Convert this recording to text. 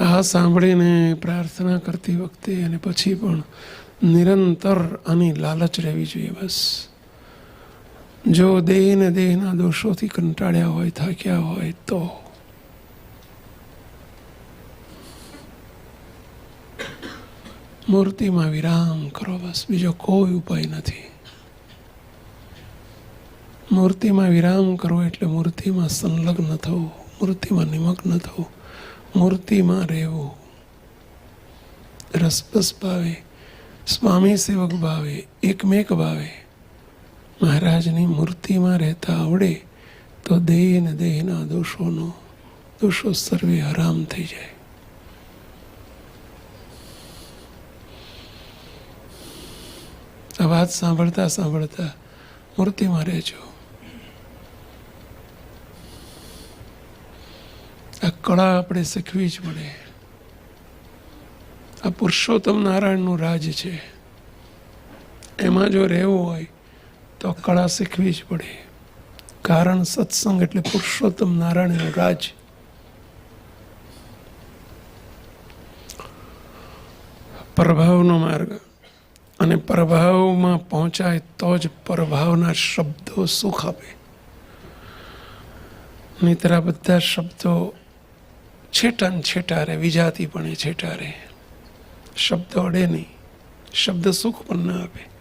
આ સાંભળીને પ્રાર્થના કરતી વખતે અને પછી પણ નિરંતર આની લાલચ રહેવી જોઈએ બસ. જો દેહ ને દેહના દોષોથી કંટાળ્યા હોય, થાક્યા હોય, તો. મૂર્તિમાં વિરામ કરો બસ, બીજો કોઈ ઉપાય નથી. મૂર્તિમાં વિરામ કરવો એટલે મૂર્તિમાં સંલગ્ન થવું, મૂર્તિમાં નિમગ્ન થવું. મૂર્તિમાં રહેવું. રસપસ ભાવે, સ્વામી સેવક ભાવે, એકમેક ભાવે. મહારાજની મૂર્તિમાં રહેતા આવડે તો દેહ ને દેહના દોષોનો, દોષો સર્વે હરામ થઈ જાય. આ વાત સાંભળતા સાંભળતા મૂર્તિમાં રહેજો. કળા આપણે શીખવી જ પડે. આ પુરુષોત્તમ નારાયણનું રાજ છે. એમાં જો રહેવું હોય, તો કળા શીખવી જ પડે. કારણ સત્સંગ એટલે પુરુષોત્તમ નારાયણનું રાજ. પ્રભાવનો માર્ગ. અને પ્રભાવમાં પહોંચાય તો જ પ્રભાવના શબ્દો સુખ આપે. નહીતર બધા શબ્દો છેટા ને છેટા રહે વિજાતીપણે છેટા રહે શબ્દ અડે નહીં. શબ્દ સુખ પણ ન આપે.